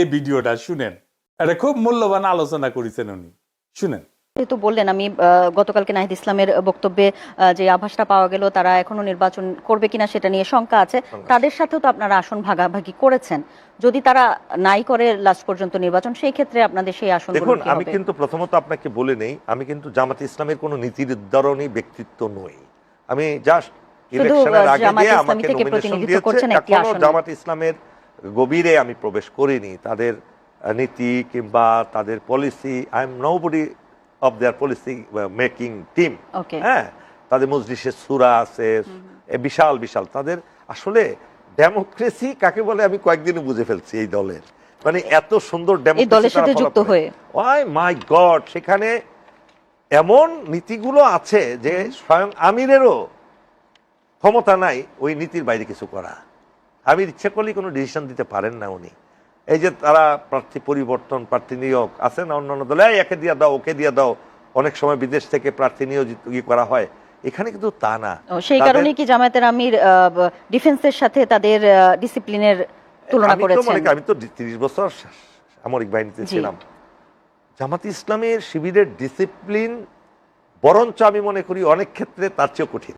এই ভিডিওটা শুনেন। এটা খুব মূল্যবান আলোচনা করেছেন উনি। শুনেন। যেহেতু বললেন আমি গতকালকে নাহিদ ইসলামের বক্তব্যে যে আভাসটা পাওয়া গেল তারা এখনও নির্বাচন করবে কিনা সেটা নিয়ে শঙ্কা আছে। তাদের সাথেও তো আপনারা আসন ভাগাভাগি করেছেন। যদি তারা নাই করে লাস্ট পর্যন্ত নির্বাচন সেই ক্ষেত্রে আপনাদের সেই আসন দেখুন আমি কিন্তু প্রথমত আপনাকে বলে নেই আমি কিন্তু জামাত ইসলামের কোনো নীতি নির্ধারণী ব্যক্তিত্ব নই। আমি জাস্ট ইলেকশনের আগে আমাকে নমিনেশন দিয়েছে। জামাত ইসলামের গভীরে আমি প্রবেশ করিনি। তাদের নীতি কিংবা তাদের policy I am nobody of their policy making team হ্যাঁ? তাদের মজলিসের সুরা আছে বিশাল বিশাল। তাদের আসলে ডেমোক্রেসি কাকে বলে আমি কয়েকদিনে বুঝে ফেলছি এই দলের। মানে এত সুন্দর হয়ে। ওয়াই মাই গড সেখানে এমন নীতিগুলো আছে যে স্বয়ং আমিরেরও ক্ষমতা নাই ওই নীতির বাইরে কিছু করা। আমির ইচ্ছে করলেই কোনো ডিসিশন দিতে পারেন না উনি। এই যে তারা প্রার্থী পরিবর্তন প্রার্থী নিয়োগ আছে না অন্যান্য দলে? একে দিয়ে দাও ওকে দিয়ে দাও। অনেক সময় বিদেশ থেকে প্রার্থী নিয়োজিত করা হয়। এখানে কিন্তু তা না। সেই কারণে কি জামায়াতের আমির ডিফেন্সের সাথে তাদের ডিসিপ্লিনের তুলনা আমি করেছেন? আমি তো তিরিশ বছর সামরিক বাহিনীতে ছিলাম। জামাত ইসলামের শিবিরের ডিসিপ্লিন বরঞ্চ আমি মনে করি অনেক ক্ষেত্রে তার চেয়েও কঠিন।